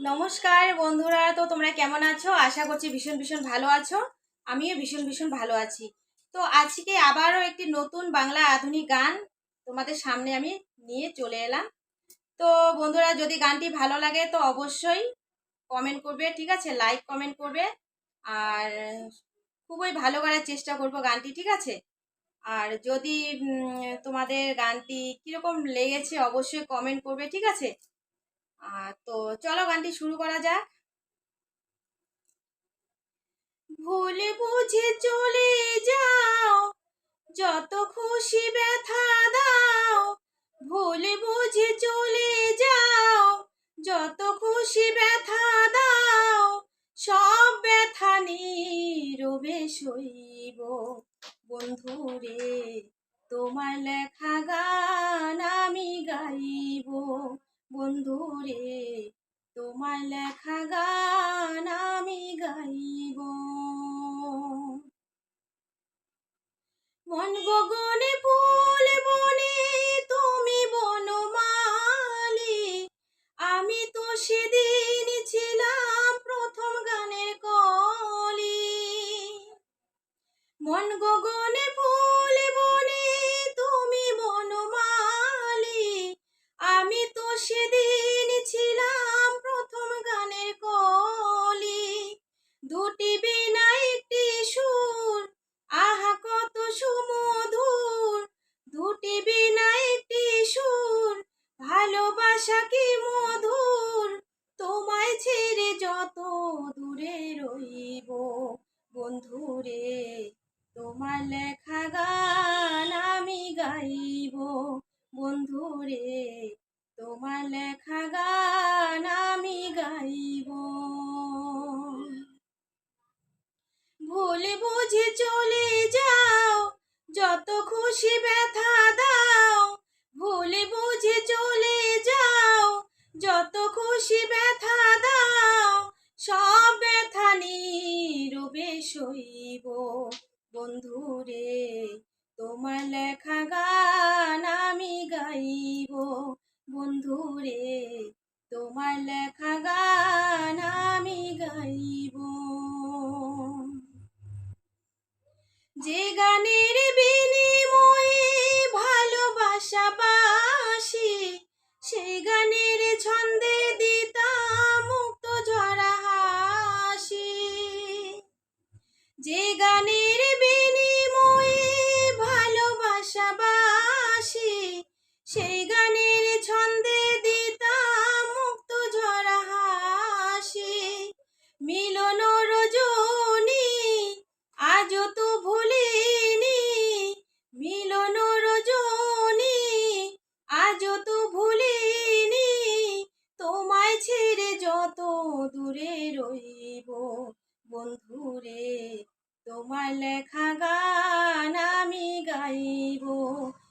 নমস্কার বন্ধুরা, তো তোমরা কেমন আছো? আশা করছি ভীষণ ভীষণ ভালো আছো। আমিও ভীষণ ভীষণ ভালো আছি। তো আজকে আবারও একটি নতুন বাংলা আধুনিক গান তোমাদের সামনে আমি নিয়ে চলে এলাম। তো বন্ধুরা, যদি গানটি ভালো লাগে তো অবশ্যই কমেন্ট করবে, ঠিক আছে? লাইক কমেন্ট করবে। আর খুবই ভালো করার চেষ্টা করব গানটি, ঠিক আছে? আর যদি তোমাদের গানটি কীরকম লেগেছে অবশ্যই কমেন্ট করবে, ঠিক আছে? তো চলো গানটি শুরু করা যাক। ভুলে বুঝে চলে যাও, যত খুশি ব্যথা দাও। ভুলে বুঝে চলে যাও, যত খুশি ব্যথা দাও। সব ব্যথা নীরবে সইব। বন্ধুরে, তোমার লেখা গান আমি গাইব। বন্ধুরে তোমার লেখা গান আমি গাইব। মন গগনে ফুল বনে তুমি বনমালি। আমি তো সেদিন ছিলাম প্রথম গানের কলি। মন গগনে তো সেদিন ছিলাম প্রথম গানের কলি। দুটি বিনা একটি সুর, আহা কত সুমধুর। দুটি বিনা একটি সুর, ভালোবাসা কি মধুর। তোমায় ছেড়ে যত দূরে রইব, বন্ধুরে, তোমার তোমার লেখা গান আমি গাইব। বন্ধুরে তোমার লেখা গান আমি গাইব। যে গানের সেই গানের ছন্দে দিতাম মুক্ত ঝরা হাসি। মিলন রজনী, আজও তো ভুলিনি। মিলন রজনী, আজও তো ভুলিনি। তোমায় ছেড়ে যত দূরে রইব বন্ধুরে, তোমার লেখা গান আমি গাইব।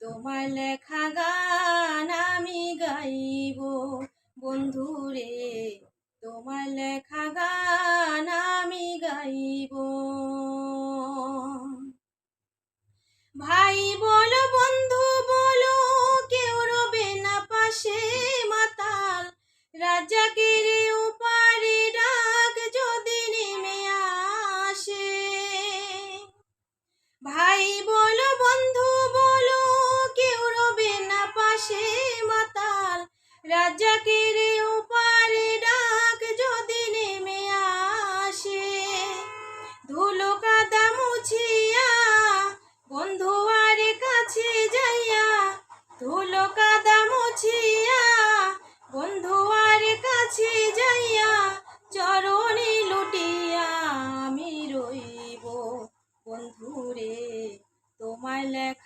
তোমার লেখা গান আমি গাইব। বন্ধুরে তোমার লেখা গান আমি গাইব। ভাই বলো, বন্ধু বলো, কেউ রবে না পাশে মাতাল। রাজাকের রাজাকের উপারে ডাক যদি নেমে আসে, ধুলো কাদা মুছিয়া বন্ধু আর কাছে যাইয়া, ধুলো কাদা মুছিয়া বন্ধু আর কাছে যাইয়া, চরণে লুটিয়া আমি রইব। বন্ধুরে তোমার লেখা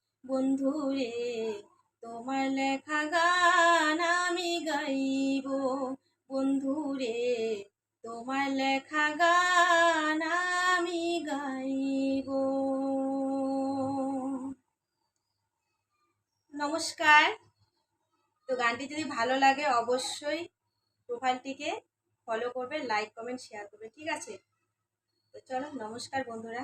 বন্ধুরে, তোমার লেখা গান আমি গাইব। বন্ধুরে, তোমার লেখা গান আমি গাইব। নমস্কার। তো গানটি যদি ভালো লাগে অবশ্যই প্রোফাইলটিকে ফলো করবে লাইক কমেন্ট শেয়ার করবে, ঠিক আছে? তো চলো, নমস্কার বন্ধুরা।